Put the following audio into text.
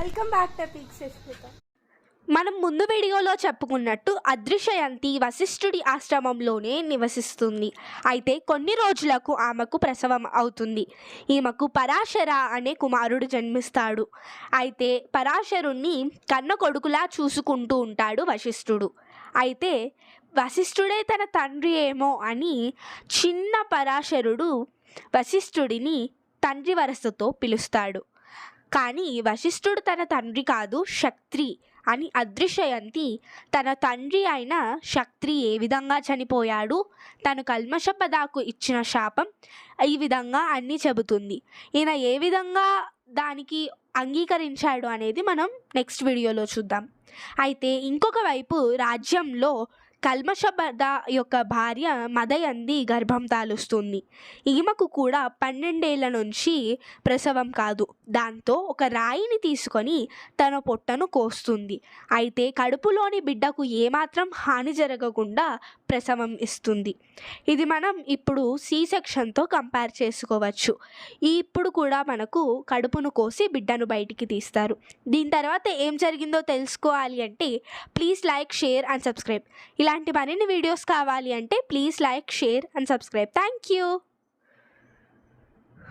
Welcome back to మనం ముందు వీడియోలో చెప్పుకున్నట్టు అదృశ్యయంతి వశిష్ఠుడి ఆశ్రమంలోనే నివసిస్తుంది. అయితే కొన్ని రోజులకు ఆమెకు ప్రసవం అవుతుంది. ఈమెకు పరాశర అనే కుమారుడు జన్మిస్తాడు. అయితే పరాశరుణ్ణి కన్న కొడుకులా చూసుకుంటూ ఉంటాడు వశిష్ఠుడు. అయితే వశిష్ఠుడే తన తండ్రి ఏమో అని చిన్న పరాశరుడు వశిష్ఠుడిని తండ్రి వరసతో పిలుస్తాడు. కానీ వశిష్ఠుడు తన తండ్రి కాదు శక్త్రి అని అదృశ్యయంతి. తన తండ్రి అయిన శక్తి ఏ విధంగా చనిపోయాడు? తను కల్మషపదాకు ఇచ్చిన శాపం ఈ విధంగా అన్నీ చెబుతుంది. ఈయన ఏ విధంగా దానికి అంగీకరించాడు అనేది మనం నెక్స్ట్ వీడియోలో చూద్దాం. అయితే ఇంకొక వైపు రాజ్యంలో కల్మషబద యొక్క భార్య మదయంది గర్భం తాలుస్తుంది. ఈమెకు కూడా పన్నెండేళ్ళ నుంచి ప్రసవం కాదు. దాంతో ఒక రాయిని తీసుకొని తన పొట్టను కోస్తుంది. అయితే కడుపులోని బిడ్డకు ఏమాత్రం హాని జరగకుండా ప్రసవం ఇస్తుంది. ఇది మనం ఇప్పుడు సి సెక్షన్తో కంపేర్ చేసుకోవచ్చు. ఈ ఇప్పుడు కూడా మనకు కడుపును కోసి బిడ్డను బయటికి తీస్తారు. దీని తర్వాత ఏం జరిగిందో తెలుసుకోవాలి అంటే please like share and subscribe. ఇలా ఇలాంటి మరిన్ని వీడియోస్ కావాలి అంటే please like share and subscribe thank you